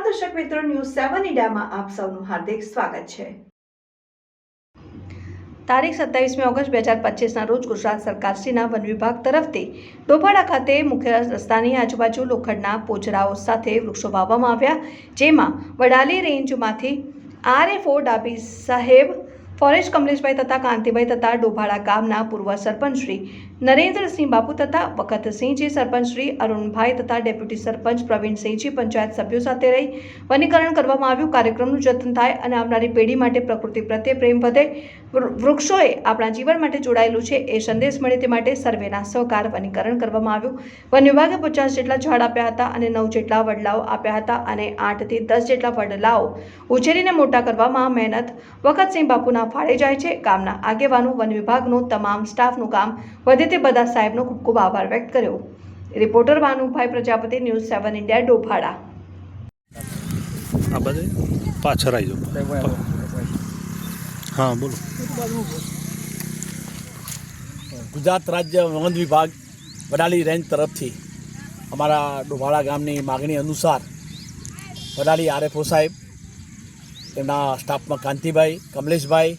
સેવન ઇન્ડિયામાં આપ સૌનું હાર્દિક સ્વાગત છે. તારીખ સત્તાવીસમી ઓગસ્ટ બે હજાર પચીસના રોજ ગુજરાત સરકારશ્રીના વન વિભાગ તરફથી ડોભાડા ખાતે મુખ્ય રસ્તાની આજુબાજુ લોખંડના પોચરાઓ સાથે વૃક્ષો વાવવામાં આવ્યા, જેમાં વડાલી રેન્જમાંથી આરએફઓ ડાબી સાહેબ ફોરેસ્ટ કમલેશભાઈ તથા કાંતિભાઈ તથા ડોભાળા ગામના પૂર્વ સરપંચ શ્રી નરેન્દ્રસિંહ બાપુ તથા વખતસિંહજી સરપંચ શ્રી અરુણભાઈ તથા ડેપ્યુટી સરપંચ પ્રવીણસિંહજી પંચાયત સભ્યો સાથે રહી વનીકરણ કરવામાં આવ્યું. કાર્યક્રમનું જતન થાય અને આવનારી પેઢી માટે પ્રકૃતિ પ્રત્યે પ્રેમ વધે. વૃક્ષોએ આપણા જીવન માટે જોડાયેલું છે. એ સંદેશ મળે તે માટે સર્વેના સહકાર વનીકરણ કરવામાં આવ્યું. વન વિભાગે પચાસ જેટલા ઝાડ આપ્યા હતા અને નવ જેટલા વડલાઓ આપ્યા હતા અને આઠથી દસ જેટલા વડલાઓ ઉછેરીને મોટા કરવામાં મહેનત. વખતસિંહ બાપુના ફાળે જાય છે. ગામના આગેવાનો વન વિભાગનો તમામ સ્ટાફનું કામ વધે તે બધા સાહેબનો ખૂબ ખૂબ આભાર વ્યક્ત કર્યો. Reporter Bhanubhai Prajapati news seven India Dobhada. આ બધે? પાછળ આવી જાઓ. હા બોલો. ગુજરાત રાજ્ય વન વિભાગ વડાલી રેન્જ તરફથી અમારા ડોભાળા ગામની માગણી અનુસાર વડાલી આરએફઓ સાહેબ તેમના સ્ટાફમાં કાંતિભાઈ કમલેશભાઈ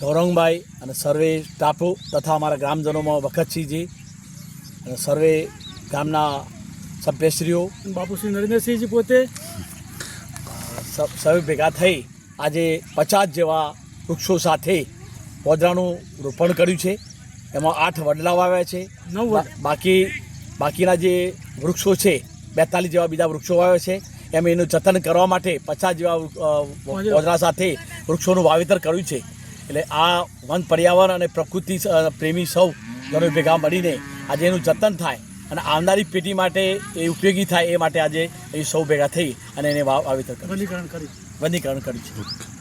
ગૌરંગભાઈ અને સર્વે સ્ટાફો તથા અમારા ગ્રામજનોમાં વખતસિંહજી અને સર્વે ગામના સભ્યશ્રીઓ. બાપુશ્રી નરેન્દ્રસિંહજી પોતે. સર્વે સૌ ભેગા થઈ આજે પચાસ જેવા વૃક્ષો સાથે પોદરાનું રોપણ કર્યું છે. એમાં આઠ વડલા વાવ્યા છે. નવ બાકી બાકીના જે વૃક્ષો છે બેતાલીસ જેવા બીજા વૃક્ષો વાવ્યા છે. એમ એનું જતન કરવા માટે પચાસ જેવા અ, સાથે વૃક્ષોનું વાવેતર કર્યું છે. એટલે આ વન પર્યાવરણ અને પ્રકૃતિ પ્રેમી સૌ જનો ભેગા મળીને આજે એનું જતન થાય અને આવનારી પેઢી માટે એ ઉપયોગી થાય એ માટે આજે એ સૌ ભેગા થઈ અને એને વાવેતર કર્યું વનીકરણ કરી. વનીકરણ કર્યું છે.